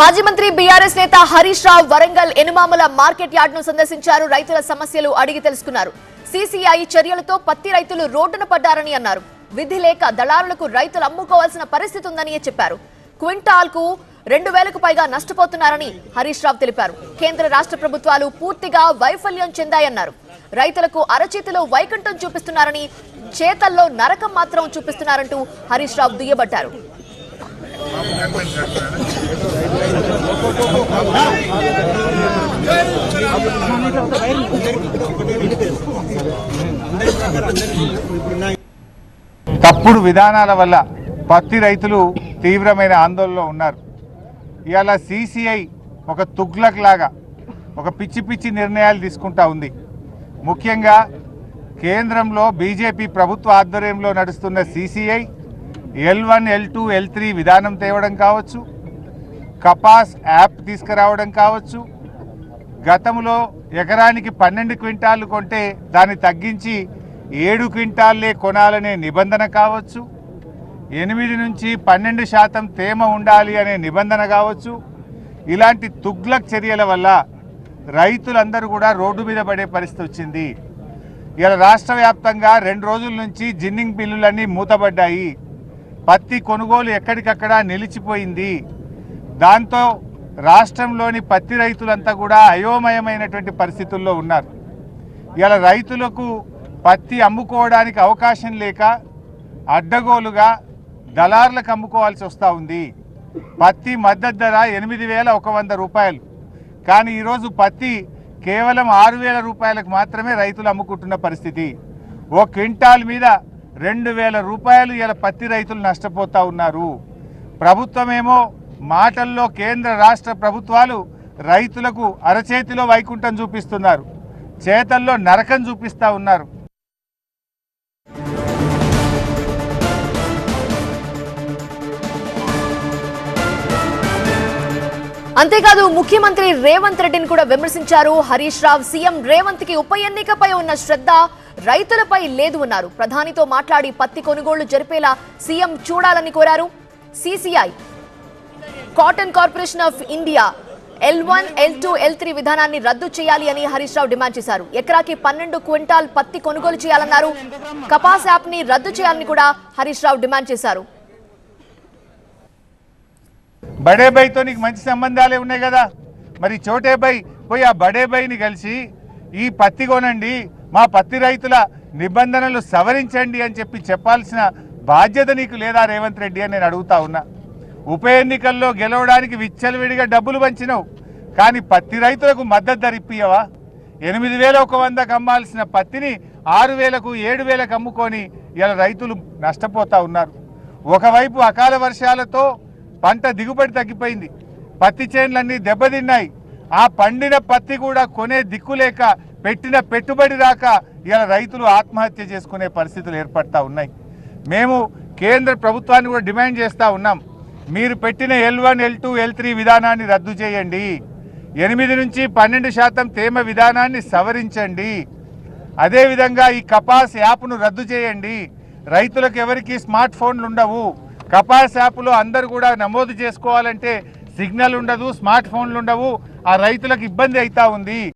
మాజీ మంత్రి బీఆర్ఎస్ నేత హరీష్ రావు వరంగల్ ఎనుమామల మార్కెట్ యార్డ్ను సందర్శించారు. రైతుల సమస్యలు అడిగి తెలుసుకున్నారు. సీసీఐ చర్యలతో పత్తి రైతులు రోడ్డున పడ్డారని అన్నారు. విధి లేక దళారులకు రైతులు అమ్ముకోవాల్సిన పరిస్థితి ఉందని చెప్పారు. క్వింటాల్కు రెండు వేలకు పైగా నష్టపోతున్నారని హరీష్ రావు తెలిపారు. కేంద్ర రాష్ట్ర ప్రభుత్వాలు పూర్తిగా వైఫల్యం చెందాయన్నారు. రైతులకు అరచేతిలో వైకుంఠం చూపిస్తున్నారని చేతల్లో నరకం మాత్రం చూపిస్తున్నారంటూ హరీష్ రావు దుయ్యబట్టారు. తప్పుడు విధానాల వల్ల పత్తి రైతులు తీవ్రమైన ఆందోళనలో ఉన్నారు. ఇవాళ సీసీఐ ఒక తుగ్లక్ లాగా ఒక పిచ్చి పిచ్చి నిర్ణయాలు తీసుకుంటా ఉంది. ముఖ్యంగా కేంద్రంలో బీజేపీ ప్రభుత్వ ఆధ్వర్యంలో నడుస్తున్న CCI L one L two L three విధానం తేవడం కావచ్చు కపాస్ యాప్ తీసుకురావడం కావచ్చు. గతంలో ఎకరానికి పన్నెండు క్వింటాలు కొంటే దాన్ని తగ్గించి ఏడు క్వింటాల్లే కొనాలనే నిబంధన కావచ్చు. ఎనిమిది నుంచి పన్నెండు శాతం తేమ ఉండాలి అనే నిబంధన కావచ్చు. ఇలాంటి తుగ్లక్ చర్యల వల్ల రైతులందరూ కూడా రోడ్డు మీద పడే పరిస్థితి వచ్చింది. ఇలా రాష్ట్ర వ్యాప్తంగా రెండు రోజుల నుంచి జిన్నింగ్ బిల్లులన్నీ మూతబడ్డాయి పత్తి కొనుగోలు ఎక్కడికక్కడ నిలిచిపోయింది. దాంతో రాష్ట్రంలోని పత్తి రైతులంతా కూడా అయోమయమైనటువంటి పరిస్థితుల్లో ఉన్నారు. ఇలా రైతులకు పత్తి అమ్ముకోవడానికి అవకాశం లేక అడ్డగోలుగా దళారులకు అమ్ముకోవాల్సి వస్తూ ఉంది. పత్తి మద్దతు ధర ఎనిమిది వేల ఒక వంద రూపాయలు. కానీ ఈరోజు పత్తి కేవలం ఆరు వేల రూపాయలకు మాత్రమే రైతులు అమ్ముకుంటున్న పరిస్థితి. ఓ క్వింటాల్ మీద రెండు వేల రూపాయలు ఇలా పత్తి రైతులు నష్టపోతూ ఉన్నారు. ప్రభుత్వమేమో మాటల్లో కేంద్ర రాష్ట్ర ప్రభుత్వాలు రైతులకు అరచేతిలో వైకుంఠం చూపిస్తున్నారు. చేతల్లో నరకం చూపిస్తూ ఉన్నారు. అంతేకాదు ముఖ్యమంత్రి రేవంత్ రెడ్డిని కూడా విమర్శించారు. హరీష్ రావు సీఎం రేవంత్కి ఉప ఎన్నికపై ఉన్న శ్రద్ధ రైతులపై లేదు అన్నారు. ప్రధానితో మాట్లాడి పత్తి కొనుగోళ్ళు జరిపేలా సీఎం చూడాలని కోరారు. CCI cotton corporation of India L one L two L three విధానాన్ని రద్దు చేయాలి అని హరీష్ రావు డిమాండ్ చేశారు. ఎకరాకి పన్నెండు క్వింటాల్ పత్తి కొనుగోలు చేయాలన్నారు. కపాస్ యాప్ని రద్దు చేయాలని కూడా హరీష్ రావు డిమాండ్ చేశారు. బడే బైతో నీకు మంచి సంబంధాలే ఉన్నాయి కదా. మరి చోటే బై పోయి ఆ బడే బైని కలిసి ఈ పత్తి కొనండి మా పత్తి రైతుల నిబంధనలు సవరించండి అని చెప్పి చెప్పాల్సిన బాధ్యత నీకు లేదా రేవంత్ రెడ్డి అని నేను అడుగుతా ఉన్నా. ఉప ఎన్నికల్లో గెలవడానికి విచ్చలవిడిగా డబ్బులు పంచినావు. కానీ పత్తి రైతులకు మద్దతు ధర ఇప్పియవా ఎనిమిది వేల ఒక వందకు అమ్మాల్సిన పత్తిని ఆరు వేలకు ఏడు వేలకు అమ్ముకొని ఇలా రైతులు నష్టపోతా ఉన్నారు. ఒకవైపు అకాల వర్షాలతో పంట దిగుబడి తగ్గిపోయింది. పత్తి చేనులన్నీ దెబ్బతిన్నాయి. ఆ పండిన పత్తి కూడా కొనే దిక్కు లేక పెట్టిన పెట్టుబడి రాక ఇలా రైతులు ఆత్మహత్య చేసుకునే పరిస్థితులు ఏర్పడతా ఉన్నాయి. మేము కేంద్ర ప్రభుత్వాన్ని కూడా డిమాండ్ చేస్తూ ఉన్నాం. మీరు పెట్టిన L one L two L three విధానాన్ని రద్దు చేయండి. ఎనిమిది నుంచి పన్నెండు శాతం తేమ విధానాన్ని సవరించండి. అదేవిధంగా ఈ కపాస్ యాప్ను రద్దు చేయండి. రైతులకు ఎవరికి స్మార్ట్ ఫోన్లు ఉండవు. కపాస్ యాప్లో అందరు కూడా నమోదు చేసుకోవాలంటే సిగ్నల్ ఉండదు స్మార్ట్ ఫోన్లు ఉండవు. ఆ రైతులకు ఇబ్బంది అవుతూ ఉంది.